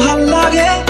ভালো লাগে।